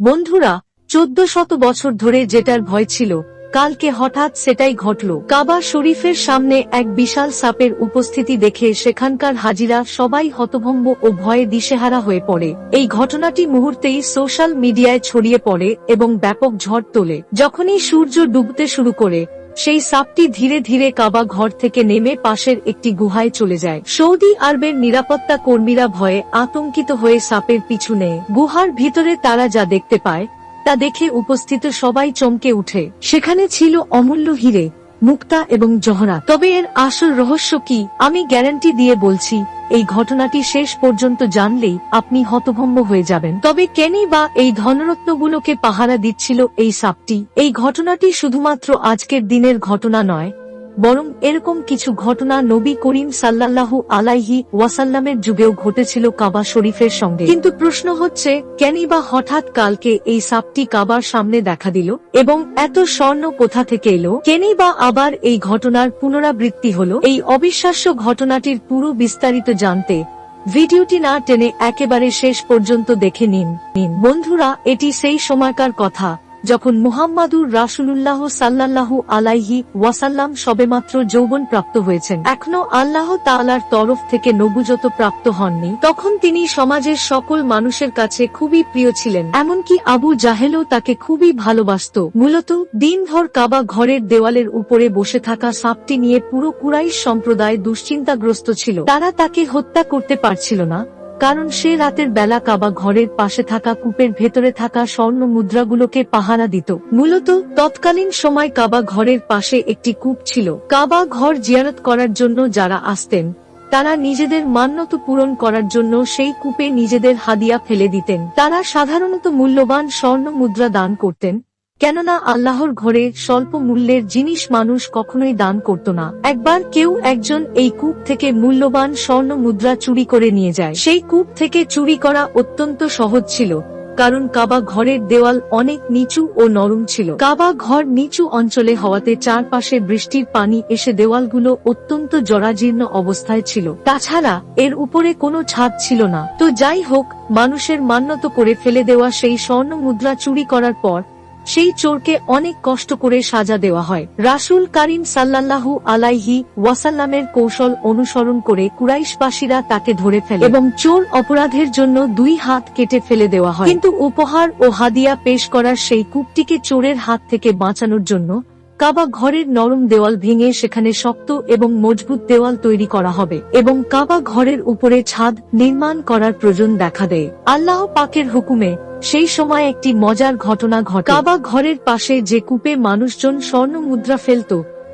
বন্ধুরা, চোদ্দ শত বছর ধরে যেটার ভয় ছিল, কালকে হঠাৎ সেটাই ঘটল। কাবা শরীফের সামনে এক বিশাল সাপের উপস্থিতি দেখে সেখানকার হাজিরা সবাই হতভম্ব ও ভয়ে দিশেহারা হয়ে পড়ে। এই ঘটনাটি মুহূর্তেই সোশ্যাল মিডিয়ায় ছড়িয়ে পড়ে এবং ব্যাপক ঝড় তোলে। যখনই সূর্য ডুবতে শুরু করে সেই সাপটি ধীরে ধীরে কাবা ঘর থেকে নেমে পাশের একটি গুহায় চলে যায়। সৌদি আরবের নিরাপত্তা কর্মীরা ভয়ে আতঙ্কিত হয়ে সাপের পিছু নেয়। গুহার ভিতরে তারা যা দেখতে পায়, তা দেখে উপস্থিত সবাই চমকে উঠে সেখানে ছিল অমূল্য হিরে মুক্তা এবং জহরা। তবে এর আসল রহস্য কি, আমি গ্যারান্টি দিয়ে বলছি, এই ঘটনাটি শেষ পর্যন্ত জানলেই আপনি হতভম্ব হয়ে যাবেন। তবে কেনি বা এই ধনরত্নগুলোকে পাহারা দিচ্ছিল এই সাপটি? এই ঘটনাটি শুধুমাত্র আজকের দিনের ঘটনা নয় বরং এরকম কিছু ঘটনা নবী করিম সাল্লাল্লাহু আলাইহি ওয়াসাল্লামের যুগেও ঘটেছিল কাবা শরীফের সঙ্গে। কিন্তু প্রশ্ন হচ্ছে কেনই বা হঠাৎ কালকে এই সাপটি কাবার সামনে দেখা দিল? এবং এত স্বর্ণ কোথা থেকে এলো? কেনই বা আবার এই ঘটনার পুনরাবৃত্তি হলো? এই অবিশ্বাস্য ঘটনাটির পুরো বিস্তারিত জানতে ভিডিওটি না টেনে একেবারে শেষ পর্যন্ত দেখে নিন নিন। বন্ধুরা, এটি সেই সময়কার কথা। যখন মুহাম্মাদুর রাসুলুল্লাহ সাল্লাল্লাহু আলাইহি ওয়াসাল্লাম সবেমাত্র যৌবন প্রাপ্ত হয়েছেন, এখনও আল্লাহ তাআলার তরফ থেকে নবুজত প্রাপ্ত হননি, তখন তিনি সমাজের সকল মানুষের কাছে খুবই প্রিয় ছিলেন। এমনকি আবু জাহেলও তাকে খুবই ভালোবাসত। মূলত দিনভর কাবা ঘরের দেওয়ালের উপরে বসে থাকা সাপটি নিয়ে পুরো কুরাইশ সম্প্রদায় দুশ্চিন্তাগ্রস্ত ছিল। তারা তাকে হত্যা করতে পারছিল না কারণ সে রাতের বেলা কাবা ঘরের পাশে থাকা কূপের ভেতরে থাকা স্বর্ণ মুদ্রাগুলোকে পাহারা দিত। মূলত, তৎকালীন সময় কাবা ঘরের পাশে একটি কূপ ছিল। কাবা ঘর জিয়ারত করার জন্য যারা আসতেন, তারা নিজেদের মান্যত পূরণ করার জন্য সেই কূপে নিজেদের হাদিয়া ফেলে দিতেন। তারা সাধারণত মূল্যবান স্বর্ণ মুদ্রা দান করতেন। কেননা আল্লাহর ঘরে স্বল্প মূল্যের জিনিস মানুষ কখনোই দান করত না। একবার কেউ একজন এই কূপ থেকে মূল্যবান স্বর্ণ মুদ্রা চুরি করে নিয়ে যায়। সেই কূপ থেকে চুরি করা অত্যন্ত সহজ ছিল, কারণ কাবা ঘরের দেওয়াল অনেক নিচু ও নরম ছিল। কাবা ঘর নিচু অঞ্চলে হওয়াতে চারপাশে বৃষ্টির পানি এসে দেওয়ালগুলো অত্যন্ত জরাজীর্ণ অবস্থায় ছিল। তাছাড়া এর উপরে কোনো ছাদ ছিল না। তো যাই হোক, মানুষের মান্যত করে ফেলে দেওয়া সেই স্বর্ণ মুদ্রা চুরি করার পর সেই চোরকে অনেক কষ্ট করে সাজা দেওয়া হয়। রাসুল কারিম সাল্লাল্লাহু আলাইহি ওয়াসাল্লামের কৌশল অনুসরণ করে কুরাইশবাসীরা তাকে ধরে ফেলে এবং চোর অপরাধের জন্য দুই হাত কেটে ফেলে দেওয়া হয়। কিন্তু উপহার ও হাদিয়া পেশ করার সেই কূপটিকে চোরের হাত থেকে বাঁচানোর জন্য কাবা ঘরের নরম দেওয়াল ভেঙে সেখানে শক্ত এবং মজবুত দেওয়াল তৈরি করা হবে এবং কাবা ঘরের উপরে ছাদ নির্মাণ করার প্রয়োজন দেখা দেয়। আল্লাহ পাকের হুকুমে সেই সময় একটি মজার ঘটনা ঘটে। কাবা ঘরের পাশে যে কূপে মানুষজন স্বর্ণ মুদ্রা ফেলত,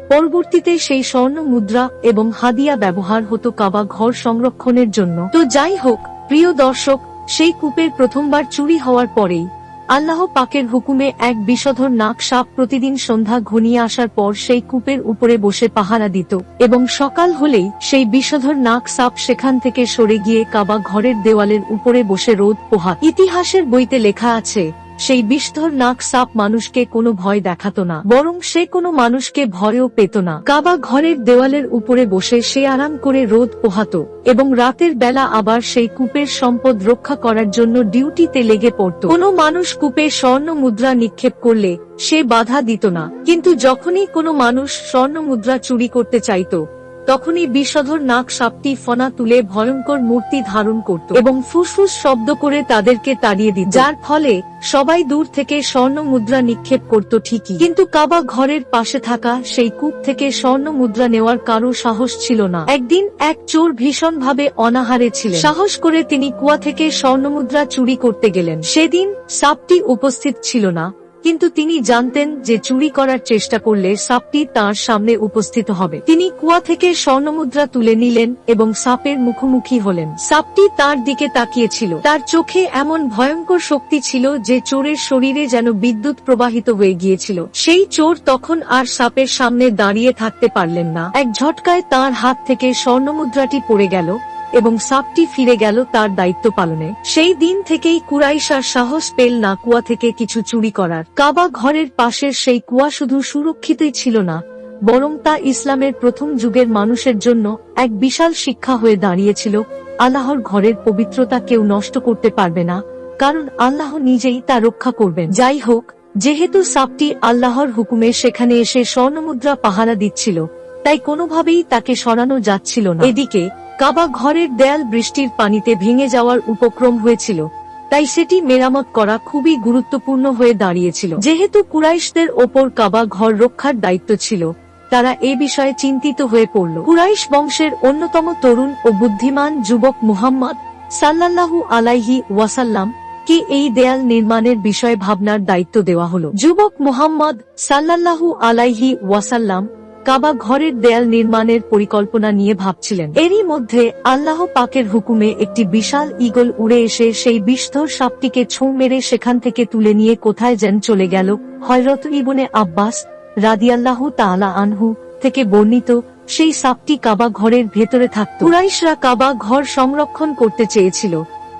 পরবর্তীতে সেই স্বর্ণ মুদ্রা এবং হাদিয়া ব্যবহার হতো কাবা ঘর সংরক্ষণের জন্য। তো যাই হোক, প্রিয় দর্শক, সেই কূপের প্রথমবার চুরি হওয়ার পরেই আল্লাহ পাকের হুকুমে এক বিষধর নাক সাপ প্রতিদিন সন্ধ্যা ঘনিয়ে আসার পর সেই কূপের উপরে বসে পাহারা দিত এবং সকাল হলেই সেই বিষধর নাক সাপ সেখান থেকে সরে গিয়ে কাবা ঘরের দেওয়ালের উপরে বসে রোদ পোহা। ইতিহাসের বইতে লেখা আছে সেই বিষধর নাক সাপ মানুষকে কোনো ভয় দেখাত না, বরং সে কোনো মানুষকে ভয়ও পেত না। কাবা ঘরের দেওয়ালের উপরে বসে সে আরাম করে রোদ পোহাত, এবং রাতের বেলা আবার সেই কূপের সম্পদ রক্ষা করার জন্য ডিউটিতে লেগে পড়ত। কোনো মানুষ কূপে স্বর্ণ মুদ্রা নিক্ষেপ করলে সে বাধা দিত না, কিন্তু যখনই কোনো মানুষ স্বর্ণ মুদ্রা চুরি করতে চাইতো তখনই বিষধর নাক সাপটি ফনা তুলে ভয়ঙ্কর মূর্তি ধারণ করত এবং ফুসফুস শব্দ করে তাদেরকে তাড়িয়ে দিত। যার ফলে সবাই দূর থেকে স্বর্ণ মুদ্রা নিক্ষেপ করত ঠিকই। কিন্তু কাবা ঘরের পাশে থাকা সেই কূপ থেকে স্বর্ণ মুদ্রা নেওয়ার কারও সাহস ছিল না। একদিন এক চোর ভীষণ ভাবে অনাহারে ছিল সাহস করে তিনি কুয়া থেকে স্বর্ণ মুদ্রা চুরি করতে গেলেন। সেদিন সাপটি উপস্থিত ছিল না। কিন্তু তিনি জানতেন যে চুরি করার চেষ্টা করলে সাপটি তার সামনে উপস্থিত হবে। তিনি কুয়া থেকে স্বর্ণমুদ্রা তুলে নিলেন এবং সাপের মুখোমুখি হলেন। সাপটি তার দিকে তাকিয়েছিল। তার চোখে এমন ভয়ঙ্কর শক্তি ছিল যে চোরের শরীরে যেন বিদ্যুৎ প্রবাহিত হয়ে গিয়েছিল। সেই চোর তখন আর সাপের সামনে দাঁড়িয়ে থাকতে পারলেন না। এক ঝটকায় তার হাত থেকে স্বর্ণমুদ্রাটি পড়ে গেল। এবং সাপটি ফিরে গেল তার দায়িত্ব পালনে। সেই দিন থেকেই কুরাইশার সাহস পেল না কুয়া থেকে কিছু চুরি করার। কাবা ঘরের পাশের সেই কুয়া শুধু সুরক্ষিতই ছিল না, বরং তা ইসলামের প্রথম যুগের মানুষের জন্য এক বিশাল শিক্ষা হয়ে দাঁড়িয়েছিল, আল্লাহর ঘরের পবিত্রতা কেউ নষ্ট করতে পারবে না, কারণ আল্লাহ নিজেই তা রক্ষা করবেন। যাই হোক, যেহেতু সাপটি আল্লাহর হুকুমে সেখানে এসে স্বর্ণমুদ্রা পাহারা দিচ্ছিল তাই কোনোভাবেই তাকে সরানো যাচ্ছিল না। এদিকে, কাবা ঘরের দেয়াল বৃষ্টির পানিতে ভেঙে যাওয়ার উপক্রম হয়েছিল, তাই সেটি মেরামত করা খুবই গুরুত্বপূর্ণ হয়ে দাঁড়িয়েছিল। যেহেতু কুরাইশদের ওপর কাবা ঘর রক্ষার দায়িত্ব ছিল, তারা এ বিষয়ে চিন্তিত হয়ে পড়ল। কুরাইশ বংশের অন্যতম তরুণ ও বুদ্ধিমান যুবক মুহাম্মদ সাল্লাল্লাহু আলাইহি ওয়াসাল্লাম কে এই দেয়াল নির্মাণের বিষয়ে ভাবনার দায়িত্ব দেওয়া হলো। যুবক মুহাম্মদ সাল্লাল্লাহু আলাইহি ওয়াসাল্লাম কাবা ঘরের দেয়াল নির্মাণের পরিকল্পনা নিয়ে ভাবছিলেন। এরই মধ্যে আল্লাহ পাকের হুকুমে একটি বিশাল ঈগল উড়ে এসে সেই বিষধর সাপটিকে ছোঁ মেরে সেখান থেকে তুলে নিয়ে কোথায় যেন চলে গেল। হয়রত ইবনে আব্বাস রাদিয়াল্লাহু তাআলা আনহু থেকে বর্ণিত সেই সাপটি কাবা ঘরের ভেতরে থাকত। কুরাইশরা কাবা ঘর সংরক্ষণ করতে চেয়েছিল।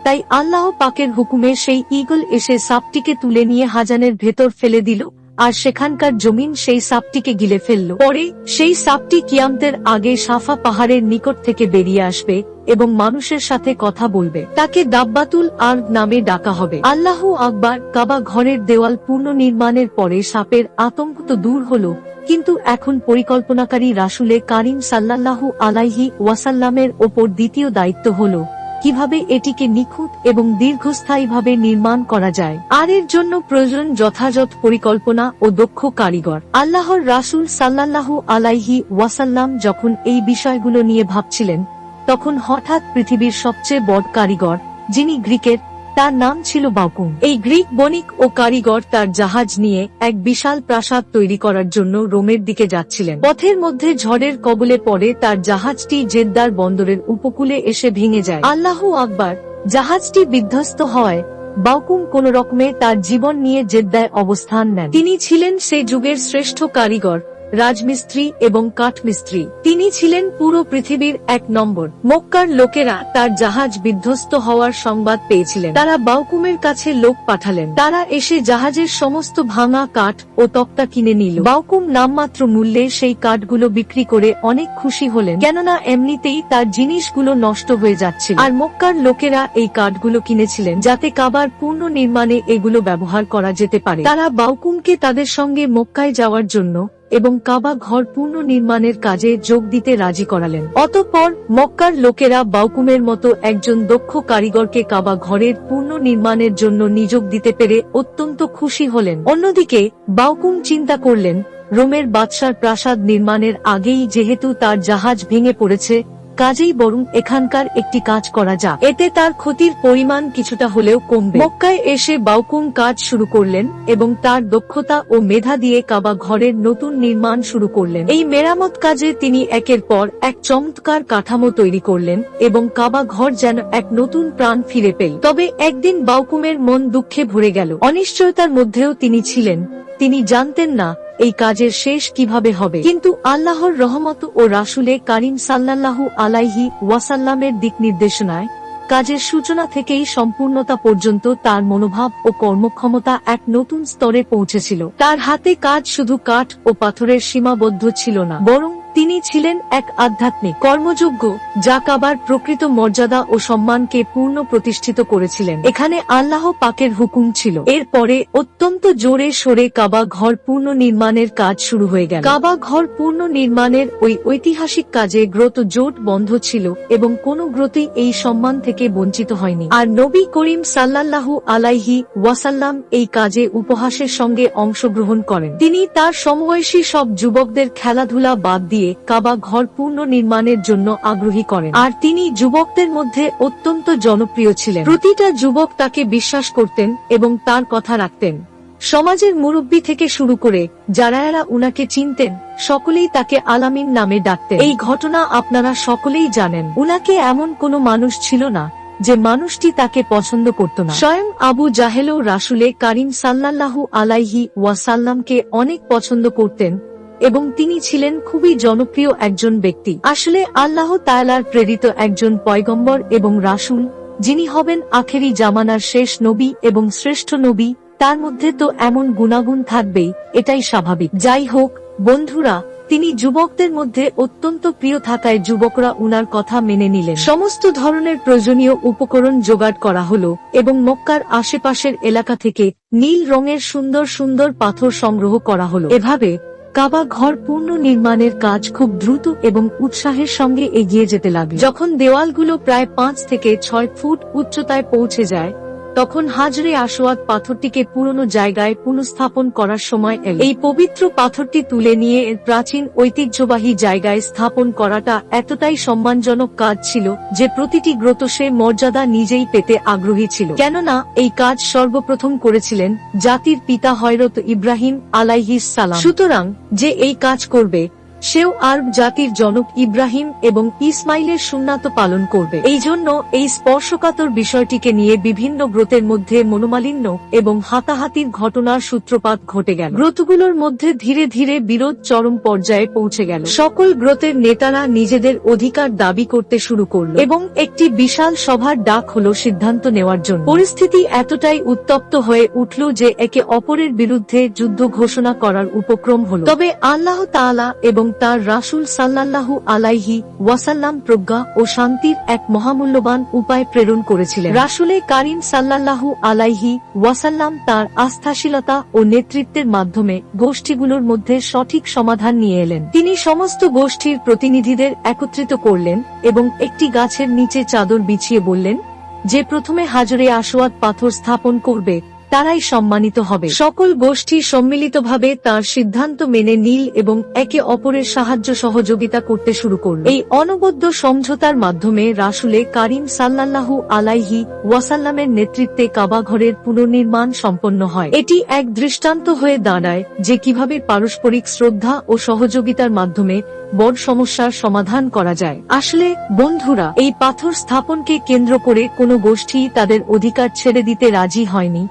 তাই আল্লাহ পাকের হুকুমে সেই ঈগল এসে সাপটিকে তুলে নিয়ে হাজানের ভেতর ফেলে দিল। আর সেখানকার জমিন সেই সাপটিকে গিলে ফেলল। পরে সেই সাপটি কিয়ামতের আগে সাফা পাহাড়ের নিকট থেকে বেরিয়ে আসবে এবং মানুষের সাথে কথা বলবে। তাকে দাব্বাতুল আর নামে ডাকা হবে। আল্লাহ আকবার কাবা ঘরের দেওয়াল পুনর্নির্মাণের পরে সাপের আতঙ্ক তো দূর হলো, কিন্তু এখন পরিকল্পনাকারী রাসুলে কারিম সাল্লাল্লাহু আলাইহি ওয়াসাল্লামের ওপর দ্বিতীয় দায়িত্ব হলো কীভাবে এটিকে নিখুঁত এবং দীর্ঘস্থায়ীভাবে নির্মাণ করা যায়। আর এর জন্য প্রয়োজন যথাযথ পরিকল্পনা ও দক্ষ কারিগর। আল্লাহর রাসুল সাল্লাল্লাহু আলাইহি ওয়াসাল্লাম যখন এই বিষয়গুলো নিয়ে ভাবছিলেন, তখন হঠাৎ পৃথিবীর সবচেয়ে বড় কারিগর, যিনি গ্রিকের তার নাম ছিল বাকুম এই গ্রিক বণিক ও কারিগর তার জাহাজ নিয়ে এক বিশাল প্রাসাদ তৈরি করার জন্য রোমের দিকে যাচ্ছিলেন। পথের মধ্যে ঝড়ের কবলে পড়ে তার জাহাজটি জেদ্দার বন্দরের উপকূলে এসে ভেঙে যায়। আল্লাহ আকবার, জাহাজটি বিধ্বস্ত হয় বাউকুম কোন রকমে তার জীবন নিয়ে জেদ্দায় অবস্থান নেন। তিনি ছিলেন সে যুগের শ্রেষ্ঠ কারিগর। রাজমিস্ত্রি এবং কাঠমিস্ত্রি। তিনি ছিলেন পুরো পৃথিবীর এক নম্বর। মক্কার লোকেরা তার জাহাজ বিধ্বস্ত হওয়ার সংবাদ পেয়েছিলেন। তারা বাউকুমের কাছে লোক পাঠালেন। তারা এসে জাহাজের সমস্ত ভাঙা কাঠ ও তক্তা কিনে নিল। বাউকুম নামমাত্র মূল্যে সেই কাঠগুলো বিক্রি করে অনেক খুশি হলেন। কেননা এমনিতেই তার জিনিসগুলো নষ্ট হয়ে যাচ্ছিল। আর মক্কার লোকেরা এই কাঠগুলো কিনেছিলেন যাতে কাবার পূর্ণ নির্মাণে এগুলো ব্যবহার করা যেতে পারে। তারা বাউকুমকে তাদের সঙ্গে মক্কায় যাওয়ার জন্য এবং কাবা ঘর পূর্ণ নির্মাণের কাজে যোগ দিতে রাজি করালেন। অতঃপর মক্কার লোকেরা বাউকুমের মতো একজন দক্ষ কারিগরকে কাবা ঘরের পুনর্নির্মাণের নির্মাণের জন্য নিযোগ দিতে পেরে অত্যন্ত খুশি হলেন। অন্যদিকে, বাউকুম চিন্তা করলেন, রোমের বাদশার প্রাসাদ নির্মাণের আগেই যেহেতু তার জাহাজ ভেঙে পড়েছে কাজেই বরং এখানকার একটি কাজ করা যাক। এতে তার ক্ষতির পরিমাণ কিছুটা হলেও কমবে। মক্কায় এসে বাউকুম কাজ শুরু করলেন এবং তার দক্ষতা ও মেধা দিয়ে কাবা ঘরের নতুন নির্মাণ শুরু করলেন। এই মেরামত কাজে তিনি একের পর এক চমৎকার কাঠামো তৈরি করলেন এবং কাবা ঘর যেন এক নতুন প্রাণ ফিরে পেল। তবে একদিন বাউকুমের মন দুঃখে ভরে গেল। অনিশ্চয়তার মধ্যেও তিনি ছিলেন। তিনি জানতেন না এই কাজের শেষ কীভাবে হবে? কিন্তু আল্লাহর রহমত ও রাসুলে কারিম সাল্লাল্লাহু আলাইহি ওয়াসাল্লামের দিক নির্দেশনায় কাজের সূচনা থেকেই সম্পূর্ণতা পর্যন্ত তার মনোভাব ও কর্মক্ষমতা এক নতুন স্তরে পৌঁছেছিল। তার হাতে কাজ শুধু কাঠ ও পাথরের সীমাবদ্ধ ছিল না, বরং তিনি ছিলেন এক আধ্যাত্মিক কর্মযোগ্য, যা কাবার প্রকৃত মর্যাদা ও সম্মানকে পূর্ণ প্রতিষ্ঠিত করেছিলেন। এখানে আল্লাহ পাকের হুকুম ছিল। এরপরে অত্যন্ত জোরে সরে কাবা ঘর পূর্ণ নির্মাণের কাজ শুরু হয়ে গেল। কাবা ঘর পূর্ণ নির্মাণের ওই ঐতিহাসিক কাজে গ্রত জোট বন্ধ ছিল এবং কোনো গ্রতই এই সম্মান থেকে বঞ্চিত হয়নি। আর নবী করিম সাল্লাল্লাহু আলাইহি ওয়াসাল্লাম এই কাজে উপহাসের সঙ্গে অংশগ্রহণ করেন। তিনি তার সমবয়সী সব যুবকদের খেলাধুলা বাদ দিয়ে কাবা ঘর পূর্ণ নির্মাণের জন্য আগ্রহী করেন। আর তিনি যুবকদের মধ্যে অত্যন্ত জনপ্রিয় ছিলেন। প্রতিটা যুবক তাকে বিশ্বাস করতেন এবং তার কথা রাখতেন। সমাজের মুরব্বী থেকে শুরু করে যারা এরা উনাকে চিনতেন, সকলেই তাকে আলামিন নামে ডাকতেন। এই ঘটনা আপনারা সকলেই জানেন। উনাকে এমন কোনো মানুষ ছিল না যে মানুষটি তাকে পছন্দ করত না। স্বয়ং আবু জাহেলও রাসুলে কারিম সাল্লাল্লাহু আলাইহি ওয়াসাল্লামকে অনেক পছন্দ করতেন এবং তিনি ছিলেন খুবই জনপ্রিয় একজন ব্যক্তি। আসলে আল্লাহ তায়ালার প্রেরিত একজন পয়গম্বর এবং রাসুল, যিনি হবেন আখেরি জামানার শেষ নবী এবং শ্রেষ্ঠ নবী, তার মধ্যে তো এমন গুণাগুণ থাকবেই, এটাই স্বাভাবিক। যাই হোক, বন্ধুরা, তিনি যুবকদের মধ্যে অত্যন্ত প্রিয় থাকায় যুবকরা উনার কথা মেনে নিলেন। সমস্ত ধরনের প্রয়োজনীয় উপকরণ জোগাড় করা হল এবং মক্কার আশেপাশের এলাকা থেকে নীল রঙের সুন্দর সুন্দর পাথর সংগ্রহ করা হল। এভাবে কাবা ঘর পূর্ণ নির্মাণের কাজ খুব দ্রুত এবং উৎসাহের সঙ্গে এগিয়ে যেতে লাগে যখন দেওয়ালগুলো প্রায় পাঁচ থেকে ছয় ফুট উচ্চতায় পৌঁছে যায় তখন হাজরে আসোয়াদ পাথরটিকে পুরনো জায়গায় পুনঃস্থাপন করার সময় এই পবিত্র পাথরটি তুলে নিয়ে এর প্রাচীন ঐতিহ্যবাহী জায়গায় স্থাপন করাটা এতটাই সম্মানজনক কাজ ছিল যে প্রতিটি গ্রত সে মর্যাদা নিজেই পেতে আগ্রহী ছিল। কেননা, এই কাজ সর্বপ্রথম করেছিলেন জাতির পিতা হয়রত ইব্রাহিম আলাইহিস সালাম। সুতরাং, যে এই কাজ করবে সেও আরব জাতির জনক ইব্রাহিম এবং ইসমাইলের সুন্নাত পালন করবে। এই জন্য এই স্পর্শকাতর বিষয়টিকে নিয়ে বিভিন্ন গ্রতের মধ্যে মনোমালিন্য এবং হাতাহাতির ঘটনার সূত্রপাত ঘটে গেল। গ্রতগুলোর মধ্যে ধীরে ধীরে বিরোধ চরম পর্যায়ে পৌঁছে গেল। সকল গ্রতের নেতারা নিজেদের অধিকার দাবি করতে শুরু করল এবং একটি বিশাল সভার ডাক হলো সিদ্ধান্ত নেওয়ার জন্য। পরিস্থিতি এতটাই উত্তপ্ত হয়ে উঠল যে একে অপরের বিরুদ্ধে যুদ্ধ ঘোষণা করার উপক্রম হল। তবে আল্লাহ তাআলা এবং তার রাসূল সাল্লাল্লাহু আলাইহি ওয়াসাল্লাম প্রজ্ঞা ও শান্তির এক মহামূল্যবান উপায় প্রেরণ করেছিলেন। রাসূলে কারিম সাল্লাল্লাহু আলাইহি ওয়াসাল্লাম তার আস্থাশীলতা ও নেতৃত্বের মাধ্যমে গোষ্ঠীগুলোর মধ্যে সঠিক সমাধান নিয়ে এলেন। তিনি সমস্ত গোষ্ঠীর প্রতিনিধিদের একত্রিত করলেন এবং একটি গাছের নিচে চাদর বিছিয়ে বললেন, যে প্রথমে হাজরে আসোয়াদ পাথর স্থাপন করবে তারাই সম্মানিত হবে। সকল গোষ্ঠী সম্মিলিতভাবে তার সিদ্ধান্ত মেনে নীল এবং একে অপরের সাহায্য সহযোগিতা করতে শুরু করল। এই অনবদ্য সমঝোতার মাধ্যমে রাসুলে কারিম সাল্লাল্লাহু আলাইহি ওয়াসাল্লামের নেতৃত্বে কাবাঘরের পুনর্নির্মাণ সম্পন্ন হয়। এটি এক দৃষ্টান্ত হয়ে দাঁড়ায় যে কীভাবে পারস্পরিক শ্রদ্ধা ও সহযোগিতার মাধ্যমে বড় সমস্যার সমাধান করা যায়। আসলে, বন্ধুরা, এই পাথর স্থাপনকে কেন্দ্র করে কোনো গোষ্ঠী তাদের অধিকার ছেড়ে দিতে রাজি হয়নি।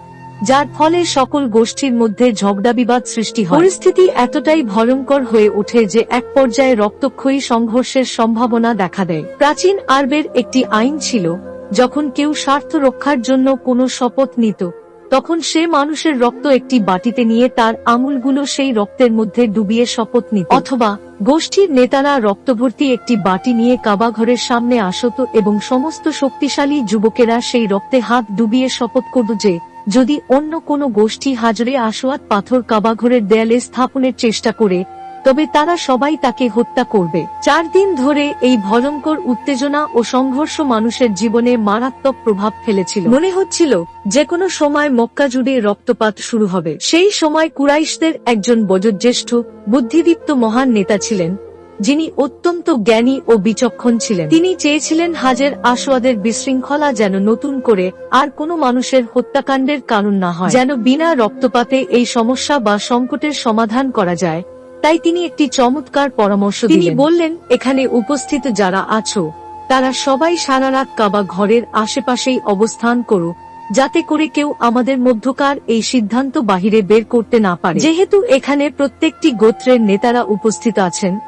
যার ফলে সকল গোষ্ঠীর মধ্যে ঝগড়া বিবাদ সৃষ্টি হয়। পরিস্থিতি এতটাই ভয়ঙ্কর হয়ে ওঠে যে এক পর্যায়ে রক্তক্ষয়ী সংঘর্ষের সম্ভাবনা দেখা দেয়। প্রাচীন আরবের একটি আইন ছিল, যখন কেউ স্বার্থ রক্ষার জন্য কোনো শপথ নিত, তখন সে মানুষের রক্ত একটি বাটিতে নিয়ে তার আঙুলগুলো সেই রক্তের মধ্যে ডুবিয়ে শপথ নিত। অথবা, গোষ্ঠীর নেতারা রক্তভর্তি একটি বাটি নিয়ে কাবাঘরের সামনে আসত এবং সমস্ত শক্তিশালী যুবকেরা সেই রক্তে হাত ডুবিয়ে শপথ করত যে যদি অন্য কোনো গোষ্ঠী হাজরে আসোয়াত পাথর কাবাঘরের দেয়ালে স্থাপনের চেষ্টা করে, তবে তারা সবাই তাকে হত্যা করবে। চার দিন ধরে এই ভয়ঙ্কর উত্তেজনা ও সংঘর্ষ মানুষের জীবনে মারাত্মক প্রভাব ফেলেছিল। মনে হচ্ছিল যে কোনো সময় মক্কা জুড়ে রক্তপাত শুরু হবে। সেই সময় কুরাইশদের একজন বয়োজ্যেষ্ঠ, বুদ্ধিদীপ্ত মহান নেতা ছিলেন যিনি অত্যন্ত জ্ঞানী ও বিচক্ষণ ছিলেন। তিনি চেয়েছিলেন হাজের আসোয়াদের বিশৃঙ্খলা যেন নতুন করে আর কোনো মানুষের হত্যাকাণ্ডের কারণ না হয়। যেন বিনা রক্তপাতে এই সমস্যা বা সংকটের সমাধান করা যায় তাই তিনি একটি চমৎকার পরামর্শ তিনি বললেন এখানে উপস্থিত যারা আছো তারা সবাই সারা রাত কাবা ঘরের আশেপাশেই অবস্থান করো যাতে করে কেউ আমাদের মধ্যকার এই সিদ্ধান্ত বাহিরে বের করতে না পারে। যেহেতু এখানে প্রত্যেকটি গোত্রের নেতারা উপস্থিত আছেন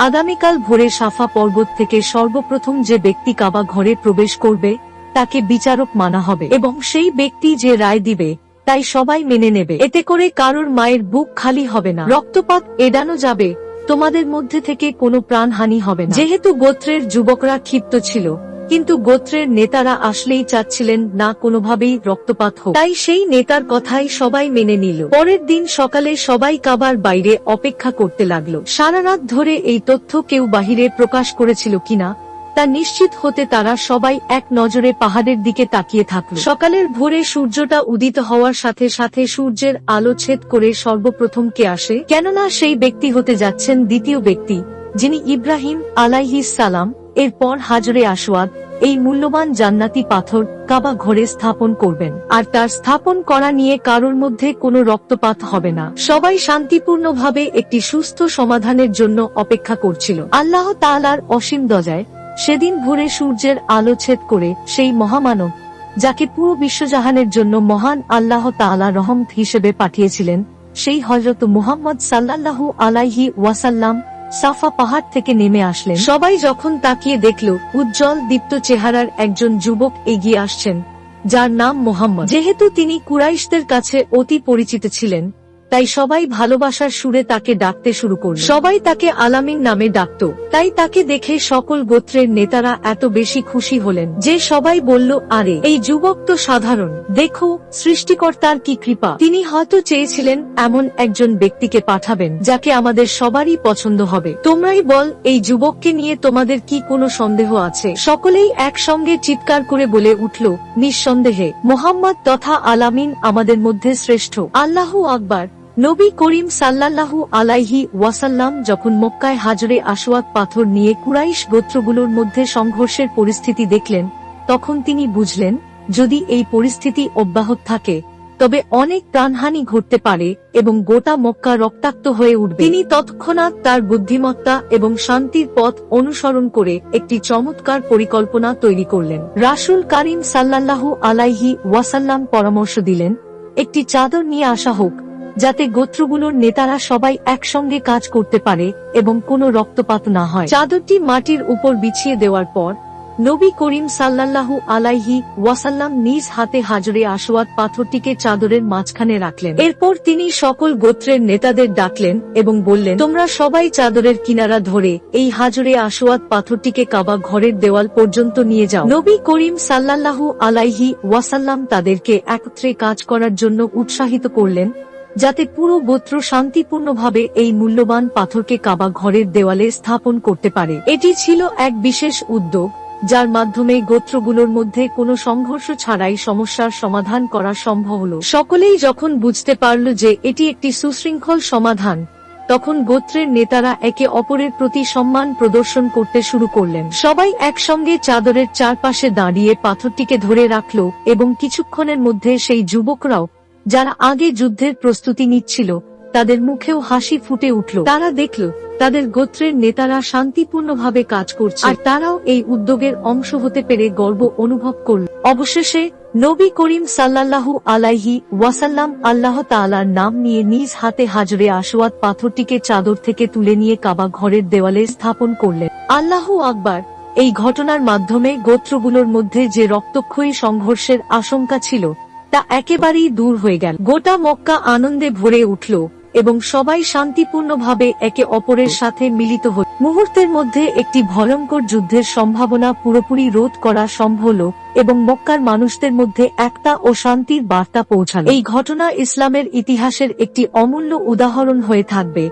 আগামীকাল ভোরে সাফা পর্বত থেকে সর্বপ্রথম যে ব্যক্তি কাবা ঘরে প্রবেশ করবে, তাকে বিচারক মানা হবে। এবং সেই ব্যক্তি যে রায় দিবে, তাই সবাই মেনে নেবে। এতে করে কারোর মায়ের বুক খালি হবে না। রক্তপাত এড়ানো যাবে, তোমাদের মধ্যে থেকে কোনো প্রাণহানি হবে না। যেহেতু গোত্রের যুবকরা ক্ষিপ্ত ছিল কিন্তু গোত্রের নেতারা আসলেই চাচ্ছিলেন না কোনোভাবেই রক্তপাত হোক। তাই সেই নেতার কথাই সবাই মেনে নিল। পরের দিন সকালে সবাই কাবার বাইরে অপেক্ষা করতে লাগল। সারা রাত ধরে এই তথ্য কেউ বাহিরে প্রকাশ করেছিল কিনা, তা নিশ্চিত হতে তারা সবাই এক নজরে পাহাড়ের দিকে তাকিয়ে থাকল। সকালের ভোরে সূর্যটা উদিত হওয়ার সাথে সাথে সূর্যের আলো ছেদ করে সর্বপ্রথম কে আসে? কেননা সেই ব্যক্তি হতে যাচ্ছেন দ্বিতীয় ব্যক্তি, যিনি ইব্রাহিম আলাইহিস সালাম। এরপর হাজরে আসওয়াদ এই মূল্যবান জান্নাতি পাথর কাবা ঘরে স্থাপন করবেন। আর তার স্থাপন করা নিয়ে কারোর মধ্যে কোনো রক্তপাত হবে না। সবাই শান্তিপূর্ণভাবে একটি সুস্থ সমাধানের জন্য অপেক্ষা করছিল। আল্লাহ তাআলার অসীম দজায় সেদিন ভোরে সূর্যের আলো ছেদ করে সেই মহামানব, যাকে পুরো বিশ্বজাহানের জন্য মহান আল্লাহ তাআলা রহমত হিসেবে পাঠিয়েছিলেন, সেই হজরত মুহাম্মদ সাল্লাল্লাহু আলাইহি ওয়াসাল্লাম সাফা পাহাড় থেকে নেমে আসলেন। সবাই যখন তাকিয়ে দেখল, উজ্জ্বল দীপ্ত চেহারার একজন যুবক এগিয়ে আসছেন, যার নাম মোহাম্মদ। যেহেতু তিনি কুরাইশদের কাছে অতি পরিচিত ছিলেন তাই সবাই ভালোবাসার সুরে তাকে ডাকতে শুরু করল। সবাই তাকে আলামিন নামে ডাকত। তাই তাকে দেখে সকল গোত্রের নেতারা এত বেশি খুশি হলেন যে সবাই বলল, আরে, এই যুবক তো সাধারণ। দেখো, সৃষ্টিকর্তার কি কৃপা। তিনি হয়তো চেয়েছিলেন এমন একজন ব্যক্তিকে পাঠাবেন যাকে আমাদের সবারই পছন্দ হবে। তোমরাই বল, এই যুবককে নিয়ে তোমাদের কি কোনো সন্দেহ আছে? সকলেই একসঙ্গে চিৎকার করে বলে উঠল, নিঃসন্দেহে। মোহাম্মদ তথা আলামিন আমাদের মধ্যে শ্রেষ্ঠ। আল্লাহু আকবার। নবী করিম সাল্লাল্লাহু আলাইহি ওয়াসাল্লাম যখন মক্কায় হাজরে আসওয়াত পাথর নিয়ে কুরাইশ গোত্রগুলোর মধ্যে সংঘর্ষের পরিস্থিতি দেখলেন, তখন তিনি বুঝলেন, যদি এই পরিস্থিতি অব্যাহত থাকে, তবে অনেক প্রাণহানি ঘটতে পারে এবং গোটা মক্কা রক্তাক্ত হয়ে উঠবে। তিনি তৎক্ষণাৎ তার বুদ্ধিমত্তা এবং শান্তির পথ অনুসরণ করে একটি চমৎকার পরিকল্পনা তৈরি করলেন। রাসুল কারিম সাল্লাল্লাহু আলাইহি ওয়াসাল্লাম পরামর্শ দিলেন, একটি চাদর নিয়ে আসা হোক যাতে গোত্রগুলোর নেতারা সবাই একসঙ্গে কাজ করতে পারে এবং কোনো রক্তপাত না হয়। চাদরটি মাটির উপর বিছিয়ে দেওয়ার পর, নবী করিম সাল্লাল্লাহু আলাইহি ওয়াসাল্লাম নিজ হাতে হাজরে আসোয়াত পাথরটিকে চাদরের মাঝখানে রাখলেন। এরপর তিনি সকল গোত্রের নেতাদের ডাকলেন এবং বললেন, তোমরা সবাই চাদরের কিনারা ধরে এই হাজরে আসোয়াত পাথরটিকে কাবা ঘরের দেওয়াল পর্যন্ত নিয়ে যাও। নবী করিম সাল্লাল্লাহু আলাইহি ওয়াসাল্লাম তাদেরকে একত্রে কাজ করার জন্য উৎসাহিত করলেন যাতে পুরো গোত্র শান্তিপূর্ণভাবে এই মূল্যবান পাথরকে কাবা ঘরের দেওয়ালে স্থাপন করতে পারে। এটি ছিল এক বিশেষ উদ্যোগ, যার মাধ্যমে গোত্রগুলোর মধ্যে কোনো সংঘর্ষ ছাড়াই সমস্যার সমাধান করা সম্ভব হল। সকলেই যখন বুঝতে পারল যে এটি একটি সুশৃঙ্খল সমাধান, তখন গোত্রের নেতারা একে অপরের প্রতি সম্মান প্রদর্শন করতে শুরু করলেন। সবাই একসঙ্গে চাদরের চারপাশে দাঁড়িয়ে পাথরটিকে ধরে রাখল এবং কিছুক্ষণের মধ্যে সেই যুবকরাও যারা আগে যুদ্ধের প্রস্তুতি নিচ্ছিল, তাদের মুখেও হাসি ফুটে উঠল। তারা দেখল, তাদের গোত্রের নেতারা শান্তিপূর্ণভাবে কাজ করছে। আর তারাও এই উদ্যোগের অংশ হতে পেরে গর্ব অনুভব করল। অবশেষে, নবী করিম সাল্লাল্লাহু আলাইহি ওয়াসাল্লাম আল্লাহ তালার নাম নিয়ে নিজ হাতে হাজরে আসওয়াত পাথরটিকে চাদর থেকে তুলে নিয়ে কাবা ঘরের দেওয়ালে স্থাপন করলেন। আল্লাহু আকবার, এই ঘটনার মাধ্যমে গোত্রগুলোর মধ্যে যে রক্তক্ষয়ী সংঘর্ষের আশঙ্কা ছিল তা একেবারেই দূর হয়ে গেল। গোটা মক্কা আনন্দে ভরে উঠল এবং সবাই শান্তিপূর্ণভাবে একে অপরের সাথে মিলিত হল। মুহূর্তের মধ্যে একটি ভয়ঙ্কর যুদ্ধের সম্ভাবনা পুরোপুরি রোধ করা সম্ভব হল এবং মক্কার মানুষদের মধ্যে একতা ও শান্তির বার্তা পৌঁছাল। এই ঘটনা ইসলামের ইতিহাসের একটি অমূল্য উদাহরণ হয়ে থাকবে,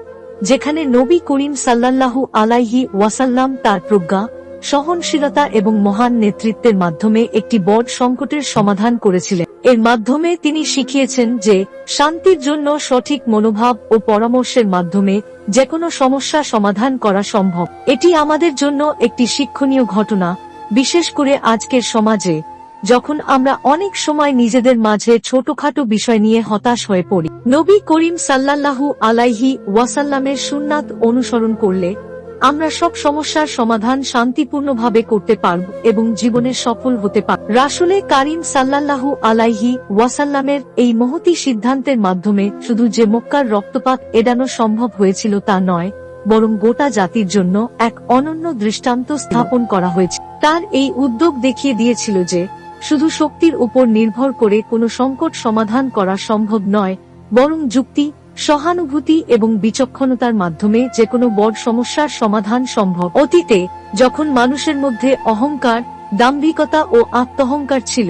যেখানে নবী করিম সাল্লাল্লাহু আলাইহি ওয়াসাল্লাম তার প্রজ্ঞা, সহনশীলতা এবং মহান নেতৃত্বের মাধ্যমে একটি বড় সংকটের সমাধান করেছিলেন। এর মাধ্যমে তিনি শিখিয়েছেন যে, শান্তির জন্য সঠিক মনোভাব ও পরামর্শের মাধ্যমে যে কোনো সমস্যা সমাধান করা সম্ভব। এটি আমাদের জন্য একটি শিক্ষণীয় ঘটনা, বিশেষ করে আজকের সমাজে, যখন আমরা অনেক সময় নিজেদের মাঝে ছোটখাটো বিষয় নিয়ে হতাশ হয়ে পড়ি। নবী করিম সাল্লাল্লাহু আলাইহি ওয়াসাল্লামের সুন্নাত অনুসরণ করলে আমরা সব সমস্যার সমাধান শান্তিপূর্ণভাবে করতে পারব এবং জীবনে সফল হতে পারব। রাসুলে কারিম সাল্লাল্লাহু আলাইহি ওয়াসাল্লামের এই মহতি সিদ্ধান্তের মাধ্যমে শুধু যে মক্কার রক্তপাত এড়ানো সম্ভব হয়েছিল তা নয়, বরং গোটা জাতির জন্য এক অনন্য দৃষ্টান্ত স্থাপন করা হয়েছে। তার এই উদ্যোগ দেখিয়ে দিয়েছিল যে, শুধু শক্তির উপর নির্ভর করে কোনো সংকট সমাধান করা সম্ভব নয়, বরং যুক্তি সহানুভূতি এবং বিচক্ষণতার মাধ্যমে যে কোনো বড় সমস্যার সমাধান সম্ভব। অতীতে, যখন মানুষের মধ্যে অহংকার, দাম্ভিকতা ও আত্মহংকার ছিল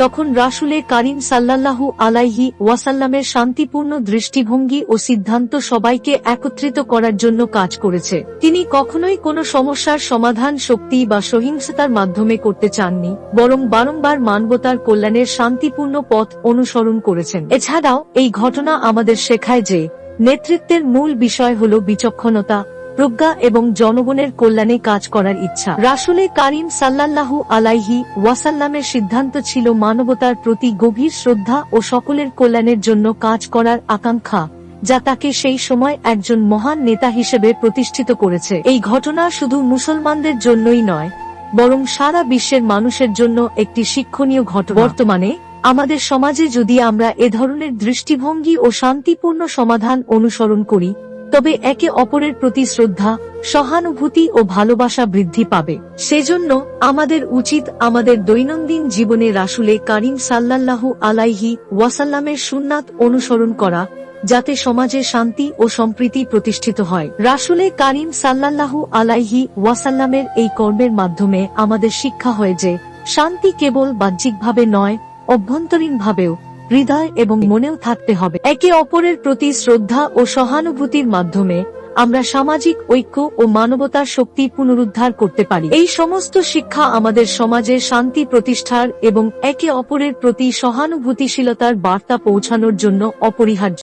তখন রাসুলে কারিম সাল্লাল্লাহু আলাইহি ওয়াসাল্লামের শান্তিপূর্ণ দৃষ্টিভঙ্গি ও সিদ্ধান্ত সবাইকে একত্রিত করার জন্য কাজ করেছে। তিনি কখনোই কোনো সমস্যার সমাধান শক্তি বা সহিংসতার মাধ্যমে করতে চাননি, বরং বারংবার মানবতার কল্যাণের শান্তিপূর্ণ পথ অনুসরণ করেছেন। এছাড়াও, এই ঘটনা আমাদের শেখায় যে, নেতৃত্বের মূল বিষয় হল বিচক্ষণতা প্রজ্ঞা এবং জনগণের কল্যাণে কাজ করার ইচ্ছা। রাসুলে কারিম সাল্লাল্লাহু আলাইহি ওয়াসাল্লামের সিদ্ধান্ত ছিল মানবতার প্রতি গভীর শ্রদ্ধা ও সকলের কল্যাণের জন্য কাজ করার আকাঙ্ক্ষা, যা তাকে সেই সময় একজন মহান নেতা হিসেবে প্রতিষ্ঠিত করেছে। এই ঘটনা শুধু মুসলমানদের জন্যই নয়, বরং সারা বিশ্বের মানুষের জন্য একটি শিক্ষণীয় ঘটনা। বর্তমানে, আমাদের সমাজে যদি আমরা এ ধরনের দৃষ্টিভঙ্গি ও শান্তিপূর্ণ সমাধান অনুসরণ করি তবে একে অপরের প্রতি শ্রদ্ধা, সহানুভূতি ও ভালোবাসা বৃদ্ধি পাবে। সেজন্য আমাদের উচিত আমাদের দৈনন্দিন জীবনে রাসুলে কারিম সাল্লাল্লাহু আলাইহি ওয়াসাল্লামের সুন্নাত অনুসরণ করা, যাতে সমাজে শান্তি ও সম্প্রীতি প্রতিষ্ঠিত হয়। রাসুলে কারিম সাল্লাল্লাহু আলাইহি ওয়াসাল্লামের এই কর্মের মাধ্যমে আমাদের শিক্ষা হয় যে, শান্তি কেবল বাহ্যিকভাবে নয়, অভ্যন্তরীণভাবেও হৃদয় এবং মনেও থাকতে হবে। একে অপরের প্রতি শ্রদ্ধা ও সহানুভূতির মাধ্যমে আমরা সামাজিক ঐক্য ও মানবতার শক্তি পুনরুদ্ধার করতে পারি। এই সমস্ত শিক্ষা আমাদের সমাজে শান্তি প্রতিষ্ঠার এবং একে অপরের প্রতি সহানুভূতিশীলতার বার্তা পৌঁছানোর জন্য অপরিহার্য।